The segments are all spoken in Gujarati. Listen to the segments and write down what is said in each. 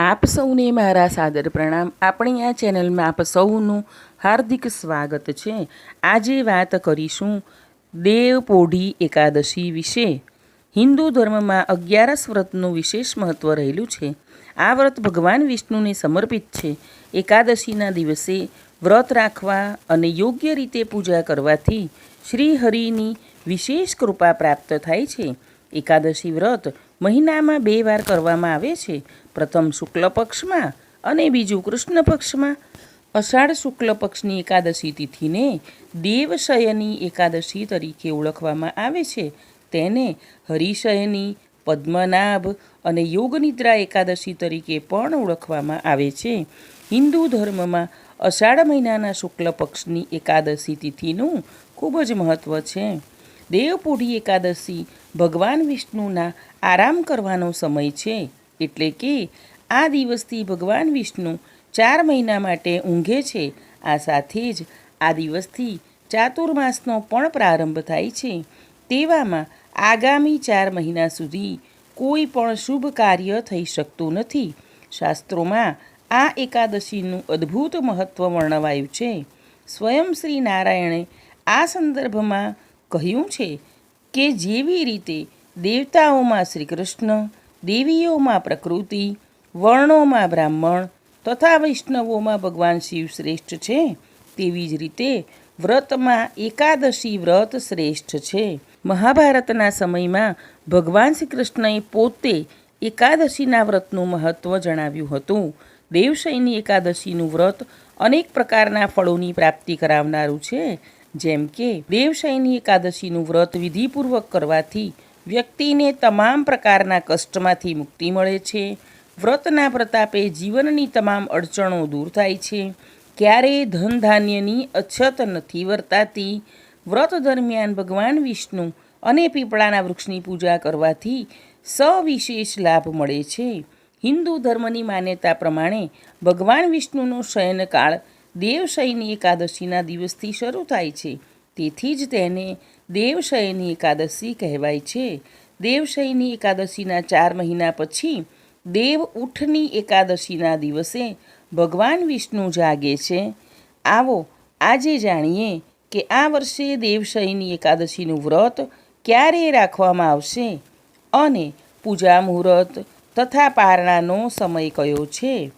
આપ સૌને મારા સાદર પ્રણામ. આપણી આ ચેનલમાં આપ સૌનું હાર્દિક સ્વાગત છે. આજે વાત કરીશું દેવ પોઢી એકાદશી વિશે. હિન્દુ ધર્મમાં અગિયારસ વ્રતનું વિશેષ મહત્ત્વ રહેલું છે. આ વ્રત ભગવાન વિષ્ણુને સમર્પિત છે. એકાદશીના દિવસે વ્રત રાખવા અને યોગ્ય રીતે પૂજા કરવાથી શ્રી હરિની વિશેષ કૃપા પ્રાપ્ત થાય છે. એકાદશી વ્રત મહિનામાં બે વાર કરવામાં આવે છે. પ્રથમ શુક્લ પક્ષમાં અને બીજું કૃષ્ણ પક્ષમાં. અષાઢ શુક્લ પક્ષની એકાદશી તિથિને દેવશયની એકાદશી તરીકે ઓળખવામાં આવે છે. તેને હરિશયની, પદ્મનાભ અને યોગનિદ્રા એકાદશી તરીકે પણ ઓળખવામાં આવે છે. હિન્દુ ધર્મમાં અષાઢ મહિનાના શુક્લ પક્ષની એકાદશી તિથિનું ખૂબ જ મહત્ત્વ છે. દેવપોઢી એકાદશી ભગવાન વિષ્ણુના આરામ કરવાનો સમય છે. એટલે કે આ દિવસથી ભગવાન વિષ્ણુ ચાર મહિના માટે ઊંઘે છે. આ સાથે જ આ દિવસથી ચાતુર્માસનો પણ પ્રારંભ થાય છે. તેવામાં આગામી ચાર મહિના સુધી કોઈ પણ શુભ કાર્ય થઈ શકતું નથી. શાસ્ત્રોમાં આ એકાદશીનું અદ્ભુત મહત્ત્વ વર્ણવાયું છે. સ્વયં શ્રી નારાયણે આ સંદર્ભમાં કહ્યું છે કે જેવી રીતે દેવતાઓમાં શ્રી કૃષ્ણ દેવીઓમાં પ્રકૃતિ, વર્ણોમાં બ્રાહ્મણ તથા વૈષ્ણવોમાં ભગવાન શિવ શ્રેષ્ઠ છે, તેવી જ રીતે વ્રતમાં એકાદશી વ્રત શ્રેષ્ઠ છે. મહાભારતના સમયમાં ભગવાન શ્રી કૃષ્ણએ પોતે એકાદશીના વ્રતનું મહત્ત્વ જણાવ્યું હતું. દેવશયની એકાદશીનું વ્રત અનેક પ્રકારના ફળોની પ્રાપ્તિ કરાવનારું છે. જેમ કે દેવશયની એકાદશીનું વ્રત વિધિપૂર્વક કરવાથી વ્યક્તિને તમામ પ્રકારના કષ્ટમાંથી મુક્તિ મળે છે. વ્રતના પ્રતાપે જીવનની તમામ અડચણો દૂર થાય છે. ક્યારેય ધન ધાન્યની અછત નથી વર્તાતી. વ્રત દરમિયાન ભગવાન વિષ્ણુ અને પીપળાના વૃક્ષની પૂજા કરવાથી સવિશેષ લાભ મળે છે. હિન્દુ ધર્મની માન્યતા પ્રમાણે ભગવાન વિષ્ણુનો શયનકાળ દેવશયની એકાદશીના દિવસથી શરૂ થાય છે. તેથી જ તેને દેવશયની એકાદશી કહેવાય છે. દેવશયની એકાદશીના ચાર મહિના પછી દેવ ઉઠની એકાદશીના દિવસે ભગવાન વિષ્ણુ જાગે છે. આવો આજે જાણીએ કે આ વર્ષે દેવશયની એકાદશીનું વ્રત ક્યારે રાખવામાં આવશે અને પૂજા મુહૂર્ત તથા પારણાનો સમય કયો છે?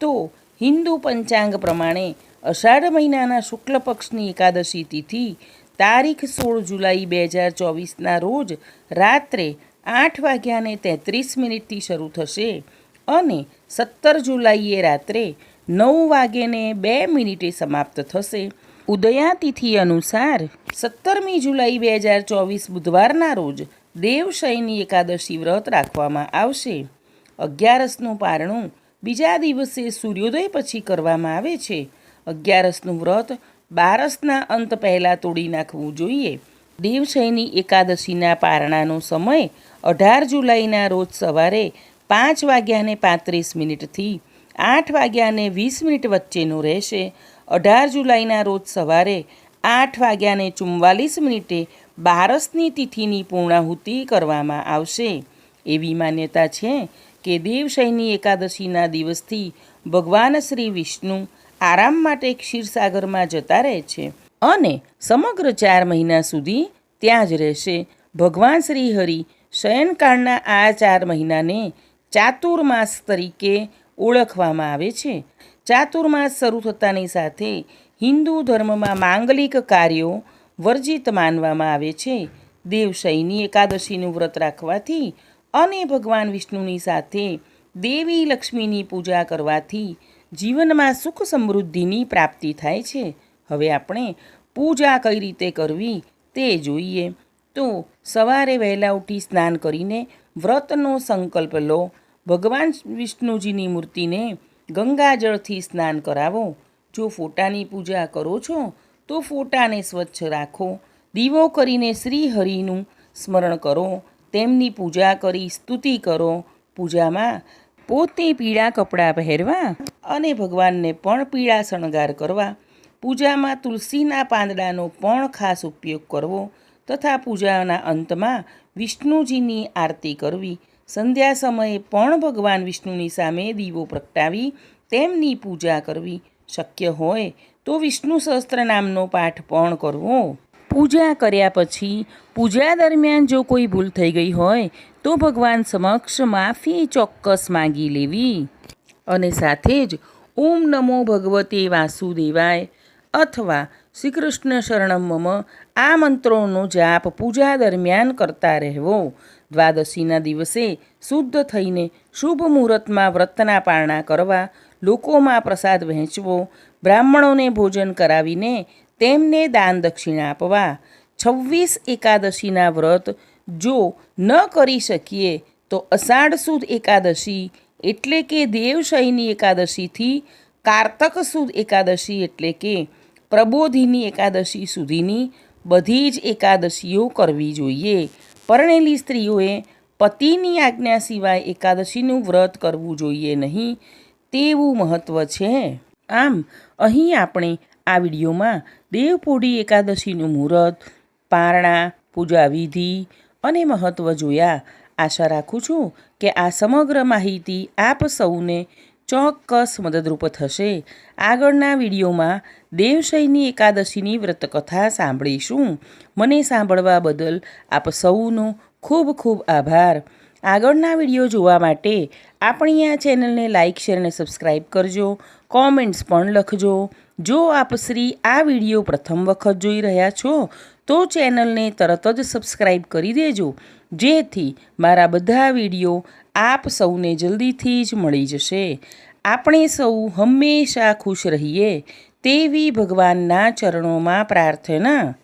તો હિન્દુ પંચાંગ પ્રમાણે અષાઢ મહિનાના શુક્લ પક્ષની એકાદશી તિથિ તારીખ સોળ જુલાઈ બે હજાર ચોવીસના રોજ રાત્રે આઠ વાગ્યાને તેત્રીસ મિનિટથી શરૂ થશે અને સત્તર જુલાઈએ રાત્રે નવ વાગ્યે બે મિનિટે સમાપ્ત થશે. ઉદયાતિથિ અનુસાર સત્તરમી જુલાઈ બે હજાર ચોવીસ બુધવારના રોજ દેવશયની એકાદશી વ્રત રાખવામાં આવશે. અગિયારસનું પારણું બીજા દિવસે સૂર્યોદય પછી કરવામાં આવે છે. અગિયારસનું વ્રત, બારસના અંત પહેલાં તોડી નાખવું જોઈએ. દેવશયની એકાદશીના પારણાનો સમય અઢાર જુલાઈના રોજ સવારે પાંચ વાગ્યાને પાંત્રીસ મિનિટથી આઠ વાગ્યાને વીસ મિનિટ વચ્ચેનો રહેશે. અઢાર જુલાઈના રોજ સવારે આઠ વાગ્યાને ચુમ્વાલીસ મિનિટે બારસની તિથિની પૂર્ણાહુતિ કરવામાં આવશે. એવી માન્યતા છે કે દેવશયની એકાદશીના દિવસથી ભગવાન શ્રી વિષ્ણુ આરામ માટે ક્ષીરસાગરમાં જતા રહે છે અને સમગ્ર ચાર મહિના સુધી ત્યાં જ રહેશે. ભગવાન શ્રી હરિ શયનકાળના આ ચાર મહિનાને ચાતુર્માસ તરીકે ઓળખવામાં આવે છે. ચાતુર્માસ શરૂ થતાની સાથે હિન્દુ ધર્મમાં માંગલિક કાર્યો વર્જિત માનવામાં આવે છે. દેવશયની એકાદશીનું વ્રત રાખવાથી અને ભગવાન વિષ્ણુની સાથે દેવી લક્ષ્મીની પૂજા કરવાથી જીવનમાં સુખ સમૃદ્ધિની પ્રાપ્તિ થાય છે. હવે આપણે પૂજા કઈ રીતે કરવી તે જોઈએ. તો સવારે વહેલા ઉઠી સ્નાન કરીને વ્રતનો સંકલ્પ લો. ભગવાન વિષ્ણુજીની મૂર્તિને ગંગાજળથી સ્નાન કરાવો. જો ફોટાની પૂજા કરો છો, તો ફોટાને સ્વચ્છ રાખો. દીવો કરીને શ્રી હરિનું સ્મરણ કરો. તેમની પૂજા કરી, સ્તુતિ કરો. પૂજામાં પોતે પીળા કપડાં પહેરવા અને ભગવાનને પણ પીળા શણગાર કરવા. પૂજામાં તુલસીના પાંદડાનો પણ ખાસ ઉપયોગ કરવો તથા પૂજાના અંતમાં વિષ્ણુજીની આરતી કરવી. સંધ્યા સમયે પણ ભગવાન વિષ્ણુની સામે દીવો પ્રગટાવી તેમની પૂજા કરવી. શક્ય હોય તો વિષ્ણુ સહસ્ત્ર નામનો પાઠ પણ કરવો. પૂજા કર્યા પછી, પૂજા દરમિયાન જો કોઈ ભૂલ થઈ ગઈ હોય, તો ભગવાન સમક્ષ માફી ચોક્કસ માંગી લેવી. અને સાથે જ ઓમ નમો ભગવતે વાસુદેવાય અથવા શ્રી કૃષ્ણ શરણમ મમ આ મંત્રોનો જાપ પૂજા દરમિયાન કરતા રહેવો. દ્વાદશીના દિવસે શુદ્ધ થઈને શુભ મુહૂર્તમાં વ્રતના પારણા કરવા, લોકોમાં પ્રસાદ વહેંચવો, બ્રાહ્મણોને ભોજન કરાવીને તેમને દાન દક્ષિણા આપવા. છવ્વીસ એકાદશીના વ્રત જો ન કરી શકીએ, તો અષાઢ સુદ એકાદશી એટલે કે દેવશયની એકાદશીથી કારતક સુદ એકાદશી એટલે કે પ્રબોધિની એકાદશી સુધીની બધી જ એકાદશીઓ કરવી જોઈએ. પરણેલી સ્ત્રીઓએ પતિની આજ્ઞા સિવાય એકાદશીનું વ્રત કરવું જોઈએ નહીં, તેવું મહત્ત્વ છે. આમ, અહીં આપણે આ વિડીયોમાં દેવપોઢી એકાદશીનું મુહૂર્ત, પારણા, પૂજા વિધિ અને મહત્ત્વ જોયા. આશા રાખું છું કે આ સમગ્ર માહિતી આપ સૌને ચોક્કસ મદદરૂપ થશે. આગળના વિડીયોમાં દેવશયની એકાદશીની વ્રતકથા સાંભળીશું. મને સાંભળવા બદલ આપ સૌનો ખૂબ ખૂબ આભાર. આગળના વીડિયો જોવા માટે આપણી આ ચેનલને લાઇક શેર અને સબસ્ક્રાઈબ કરજો. કોમેન્ટ્સ પણ લખજો. જો આપ શ્રી આ વીડિયો પ્રથમ વખત જોઈ રહ્યા છો, તો ચેનલને તરત જ સબસ્ક્રાઈબ કરી દેજો. જેથી મારા બધા વીડિયો આપ સૌને જલ્દીથી જ મળી જશે. આપણે સૌ હંમેશા ખુશ રહીએ તેવી ભગવાનના ચરણોમાં પ્રાર્થના